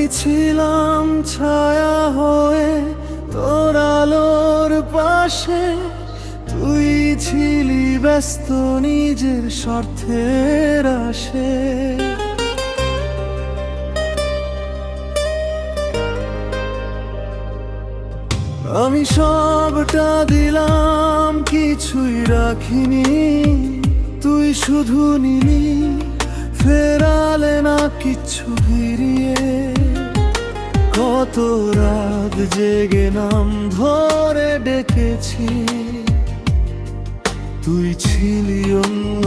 আমি ছিলাম ছায়া হয়ে তোর আলোর পাশে। তুই ছিলি ব্যস্ত নিজের স্বার্থের আসে আমি সবটা দিলাম, কিছুই রাখিনি। তুই শুধু নিলি, ফেরালে না কিচ্ছু ফিরিয়ে কত রাত জেগে নাম ধরে ডেকেছি। তুই ছিলি অন্য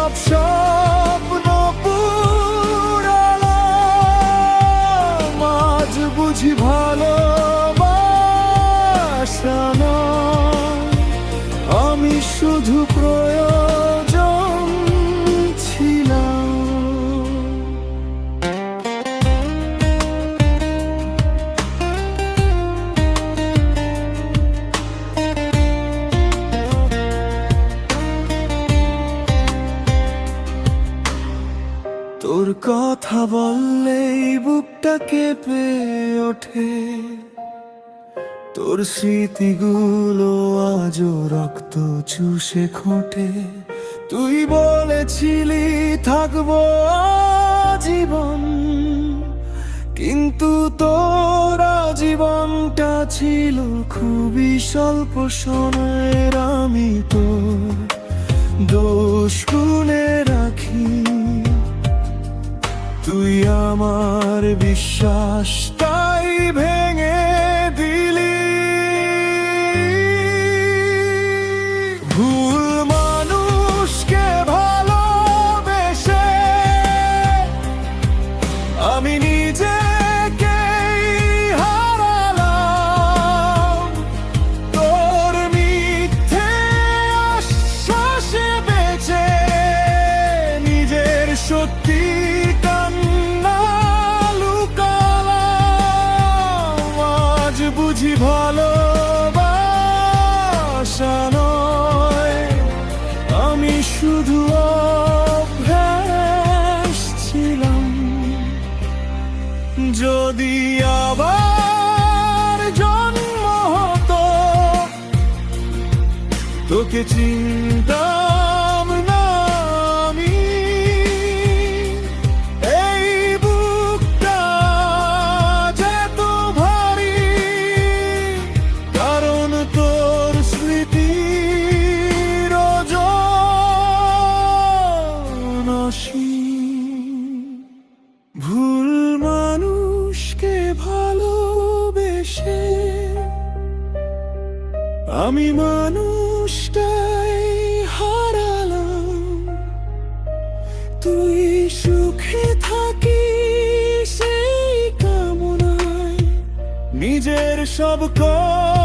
সব স্বপ্ন পুরালাম আজ বুঝি ভালো আমি শুধু প্রয়োজন কথা বললেই বুকটা কেঁপে ওঠে। তোর স্মৃতিগুলো আজও রক্ত চুষে খোটে। তুই বলেছিলি থাকব জীবন কিন্তু তোরা জীবনটা ছিল খুবই স্বল্প সময়ের। আমি তো দোষ গুণে আমার বিশ্বাসটাই শুধু ছিলাম। যদি আবার জন্ম হতো তোকে চিন্তাম ভালোবেসে আমি মানুষটাই হারালাম। তুই সুখে থাকি সেই কামনায়। নিজের সব কষ্ট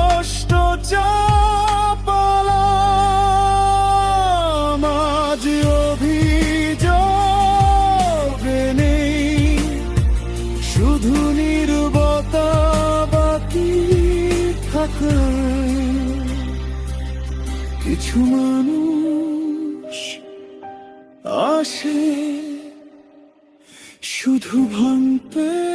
কিছু মানুষ আসে শুধু ভাঙতে